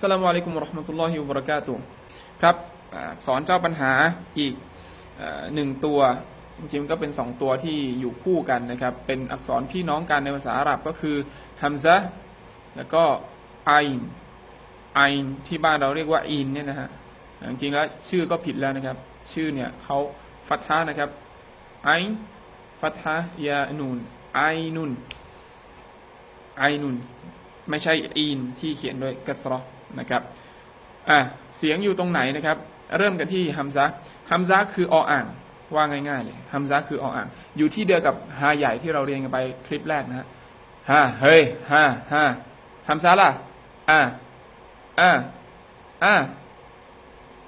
สลามุอะลัยกุมวะเราะห์มะตุลลอฮิวบรากาตุครับสอนเจ้าปัญหาอีกหนึ่งตัวจริงๆก็เป็นสองตัวที่อยู่คู่กันนะครับ เป็นอักษรพี่น้องกันในภาษาอาหรับก็คือฮัมซะแล้วก็ไอน์ไอน์ที่บ้านเราเรียกว่าอินเนี่ยนะฮะจริงๆแล้วชื่อก็ผิดแล้วนะครับ ชื่อเนี่ยเขาฟัตฮะห์นะครับไอน์ฟัตฮะห์ยานูนไอนุนไอนุนไม่ใช่อีนที่เขียนด้วยกัสรอ นะครับอะเสียงอยู่ตรงไหนนะครับ เริ่มกันที่ฮัมซะฮัมซะคือออ่างว่าง่ายๆเลยฮัมซะคือออ่าง อยู่ที่เดียวกับฮาใหญ่ที่เราเรียนกันไปคลิปแรกนะฮะฮาเฮ้ยฮาฮาฮัมซะล่ะอะอะอะ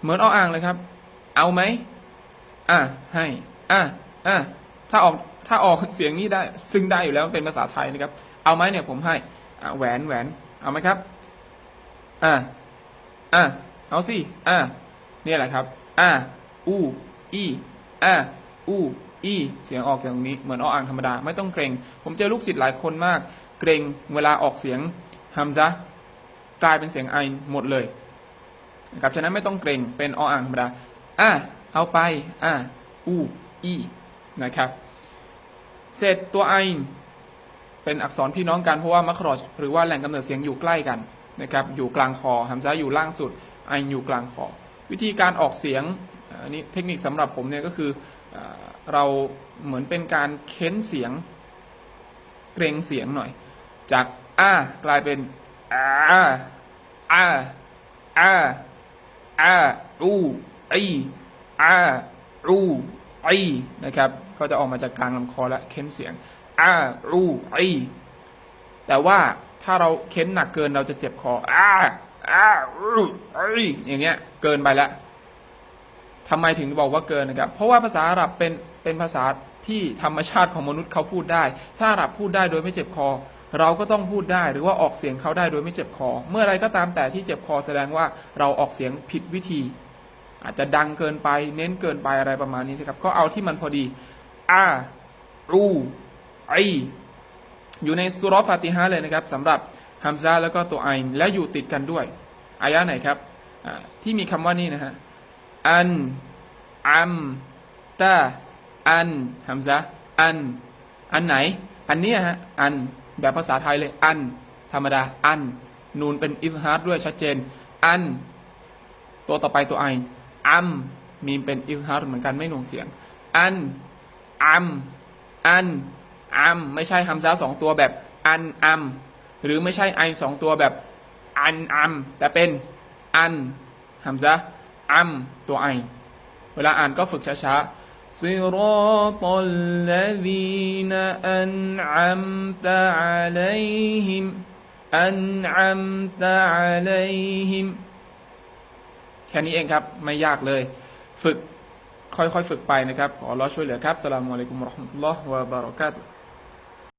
เหมือนออ่างเลยครับ เอาไหมอะให้อะอะถ้าออกถ้าออกเสียงนี้ได้ซึ่งได้อยู่แล้วเป็นภาษาไทยนะครับ เอาไหมเนี่ยผมให้แหวนแหวนเอาไหมครับ อ่าอ่าเอาสิอ่าเนี่ยแหละครับอ่าอูอีอ่าอูอีเสียงออกจากตรงนี้เหมือนออ่างธรรมดาไม่ต้องเกรง ผมเจอลูกศิษย์หลายคนมาก เกรงเวลาออกเสียงฮัมซะกลายเป็นเสียงไอหมดเลยนะครับฉะนั้นไม่ต้องเกรงเป็นออ่างธรรมดาอ่าเอาไปอ่าอูอีนะครับ เสร็จตัวไอเป็นอักษรพี่น้องกันเพราะว่ามัครอจหรือว่าแหล่งกำเนิดเสียงอยู่ใกล้กัน นะครับอยู่กลางคอฮัมซะอยู่ล่างสุดไออยู่กลางคอ วิธีการออกเสียงอันนี้เทคนิคสำหรับผมเนี่ยก็คือเอ่อเราเหมือนเป็นการเค้นเสียงเกรงเสียงหน่อย จากอ้ากลายเป็นอาอาอาอาอูไอีอาอูไอนะครับก็จะออกมาจากกลางลำคอและเค้นเสียงอารูอีแต่ว่า ถ้าเราเค้นหนักเกินเราจะเจ็บคออาอารูอีอย่างเงี้ย เกินไปแล้วทำไมถึงบอกว่าเกินนะครับ เพราะว่าภาษาอาหรับเป็นเป็นภาษาที่ธรรมชาติของมนุษย์เขาพูดได้ ถ้าอาหรับพูดได้โดยไม่เจ็บคอ เราก็ต้องพูดได้หรือว่าออกเสียงเขาได้โดยไม่เจ็บคอ เมื่อไรก็ตามแต่ที่เจ็บคอแสดงว่าเราออกเสียงผิดวิธี อาจจะดังเกินไป เน้นเกินไปอะไรประมาณนี้นะครับ ก็เอาที่มันพอดีอารูไอ อยู่ในสุรฟาติฮะเลยนะครับสำหรับฮัมซาแล้วก็ตัวไอและอยู่ติดกันด้วยอายะไหนครับที่มีคำว่านี่นะฮะอันอัมตาอันฮัมซาอัน อันไหน อันนี้ฮะอันแบบภาษาไทยเลย อัน ธรรมดา อัน นูนเป็นอิฟฮาร์ดด้วยชัดเจน อัน ตัวต่อไปตัวไออัมมีเป็นอิฟฮาร์ดเหมือนกันไม่หน่วงเสียง อันอัมอัน อัมไม่ใช่ฮัมซาสองตัวแบบอันอัมหรือไม่ใช่ไอสองตัวแบบอันอัมแต่เป็นอันฮัมซาอัมตัวไอเวลาอ่านก็ฝึกช้าๆซิรอตัลลดีนอันอัมตะอะลัยฮิมอันอัมตะอะลัยฮิมแค่นี้เองครับ ไม่ยากเลย ฝึกค่อยๆ ฝึกไปนะครับ ขอรอช่วยเหลือครับสลามุอะลัยกุมรอฮ์มุลลอฮ์วะบารอกาตุ